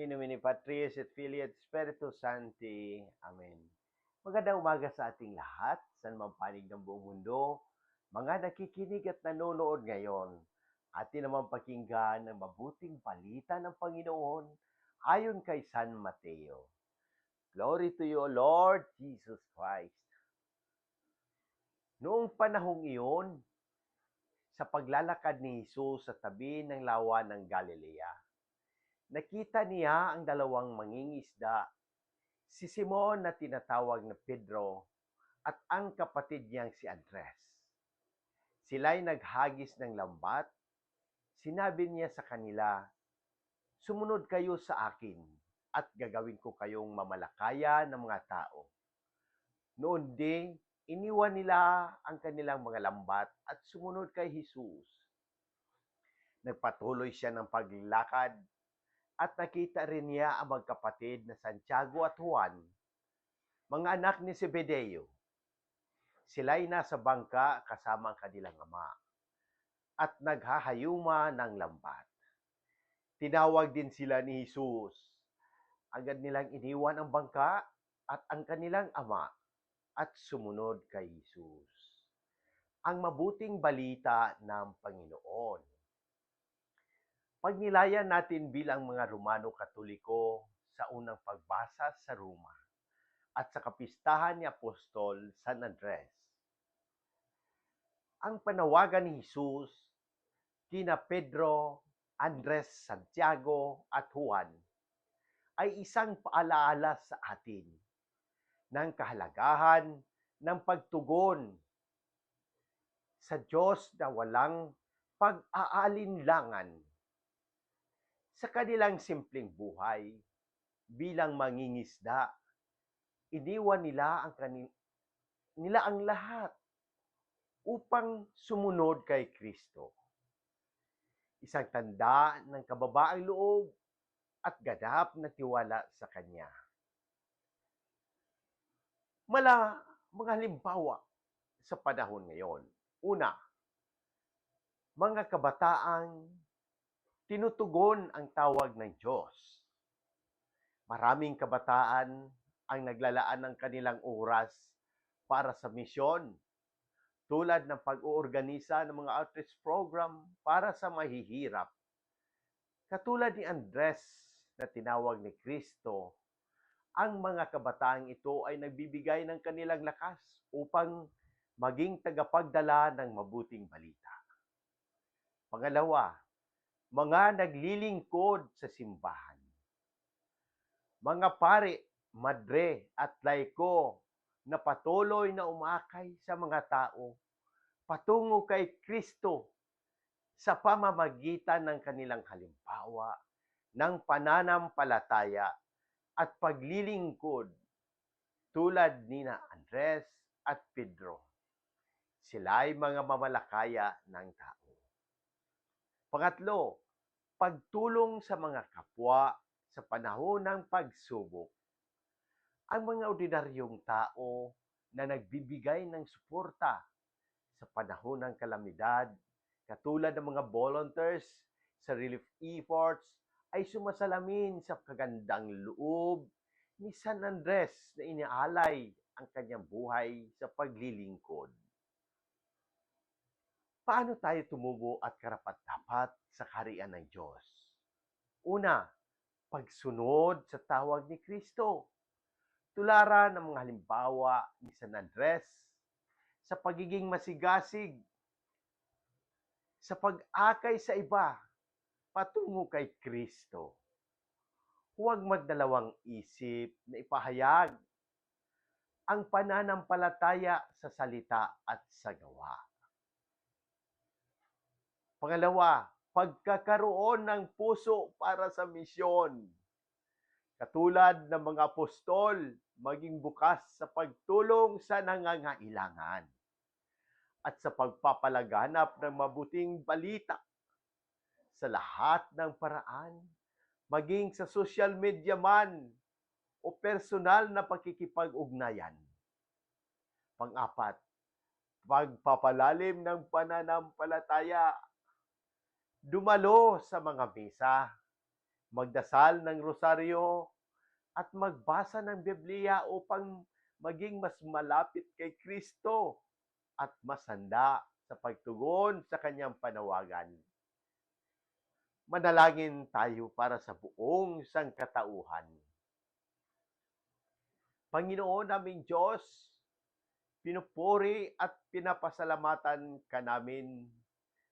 In nomine Patris et Filii et Spiritus Sancti. Amen. Magandang umaga sa ating lahat, saan man panig ng buong mundo, mga nakikinig at nanonood ngayon. Atin naman pakinggan ang mabuting balita ng Panginoon ayon kay San Mateo. Glory to you, Lord Jesus Christ. Noong panahong iyon, sa paglalakad ni Jesus sa tabi ng lawa ng Galilea, nakita niya ang dalawang mangingisda, si Simon na tinatawag na Pedro at ang kapatid niyang si Andres. Sila'y naghagis ng lambat. Sinabi niya sa kanila, Sumunod kayo sa akin at gagawin ko kayong mamalakaya ng mga tao. Noon din, iniwan nila ang kanilang mga lambat at sumunod kay Jesus. Nagpatuloy siya ng paglakad at nakita rin niya ang magkapatid na Santiago at Juan, mga anak ni Zebedeo. Sila'y nasa bangka kasama ang kanilang ama at naghahayuma ng lambat. Tinawag din sila ni Jesus. Agad nilang iniwan ang bangka at ang kanilang ama at sumunod kay Jesus. Ang mabuting balita ng Panginoon. Pagnilayan natin bilang mga Romano Katoliko sa unang pagbasa sa Roma at sa kapistahan ni Apostol San Andres. Ang panawagan ni Jesus kina Pedro, Andres, Santiago at Juan ay isang paalaala sa atin ng kahalagahan ng pagtugon sa Diyos na walang pag-aalinlangan sa kanilang simpleng buhay bilang mangingisda. Iniwan nila ang kani- nila ang lahat upang sumunod kay Kristo. Isang tanda ng kababaang loob at ganap na tiwala sa Kanya. Mala mga halimbawa sa panahon ngayon. Una, mga kabataang tinutugon ang tawag ng Diyos. Maraming kabataan ang naglalaan ng kanilang oras para sa misyon, tulad ng pag-uorganisa ng mga outreach program para sa mahihirap. Katulad ni Andres na tinawag ni Kristo, ang mga kabataang ito ay nagbibigay ng kanilang lakas upang maging tagapagdala ng mabuting balita. Pangalawa, mga naglilingkod sa simbahan. Mga pare, madre at laiko na patuloy na umakay sa mga tao patungo kay Kristo sa pamamagitan ng kanilang halimbawa ng pananampalataya at paglilingkod tulad ni na Andres at Pedro. Sila ay mga mamalakaya ng tao. Pangatlo, pagtulong sa mga kapwa sa panahon ng pagsubok. Ang mga ordinaryong tao na nagbibigay ng suporta sa panahon ng kalamidad, katulad ng mga volunteers sa relief efforts, ay sumasalamin sa kagandang loob ni San Andres na inialay ang kanyang buhay sa paglilingkod. Paano tayo tumubo at karapat-dapat sa kaharian ng Diyos? Una, pagsunod sa tawag ni Kristo. Tularan ng mga halimbawa ni San Andres sa pagiging masigasig, sa pag-akay sa iba, patungo kay Kristo. Huwag magdalawang isip na ipahayag ang pananampalataya sa salita at sa gawa. Pangalawa, pagkakaroon ng puso para sa misyon. Katulad ng mga apostol, maging bukas sa pagtulong sa nangangailangan at sa pagpapalaganap ng mabuting balita sa lahat ng paraan, maging sa social media man o personal na pakikipag-ugnayan. Pang-apat, pagpapalalim ng pananampalataya dumalo sa mga misa, magdasal ng rosaryo, at magbasa ng Biblia upang maging mas malapit kay Kristo at masanda sa pagtugon sa kanyang panawagan. Manalangin tayo para sa buong sangkatauhan. Panginoon naming Diyos, pinupuri at pinapasalamatan ka namin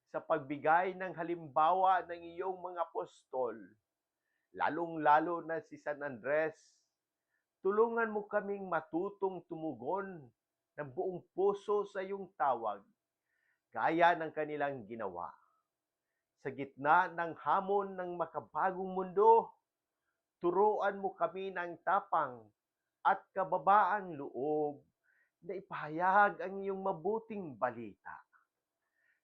sa pagbigay ng halimbawa ng iyong mga apostol, lalong-lalo na si San Andres. Tulungan mo kaming matutong tumugon ng buong puso sa iyong tawag, gaya ng kanilang ginawa. Sa gitna ng hamon ng makabagong mundo, turuan mo kami ng tapang at kababaang loob na ipahayag ang iyong mabuting balita.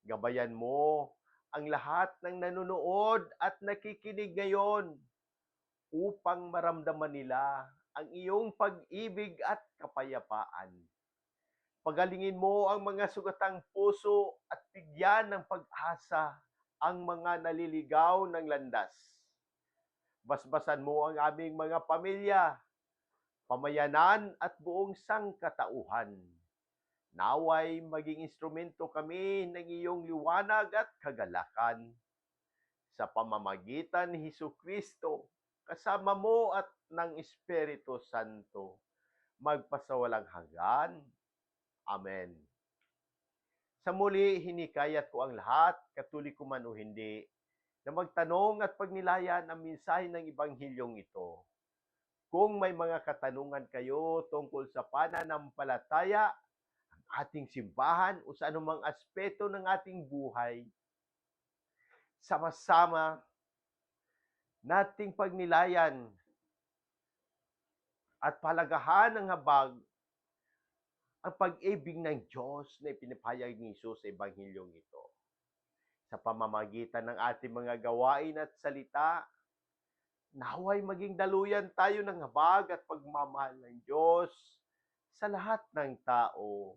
Gabayan mo ang lahat ng nanonood at nakikinig ngayon upang maramdaman nila ang iyong pag-ibig at kapayapaan. Pagalingin mo ang mga sugatang puso at bigyan ng pag-asa ang mga naliligaw ng landas. Basbasan mo ang aming mga pamilya, pamayanan at buong sangkatauhan. Naway maging instrumento kami ng iyong liwanag at kagalakan. Sa pamamagitan ni Hesus Kristo, kasama mo at ng Espiritu Santo, magpasawalang hanggan. Amen. Sa muli, hinikayat ko ang lahat, katuliko man o hindi, na magtanong at pagnilayan ang mensahe ng Ebanghilyong ito. Kung may mga katanungan kayo tungkol sa pananampalataya, ating simbahan o sa anumang aspeto ng ating buhay, sama-sama nating pagnilayan at palagahan ng habag ang pag-ibig ng Diyos na ipinapahayag ni Jesus sa Ebanghilyong ito. Sa pamamagitan ng ating mga gawain at salita, naway maging daluyan tayo ng habag at pagmamahal ng Diyos sa lahat ng tao.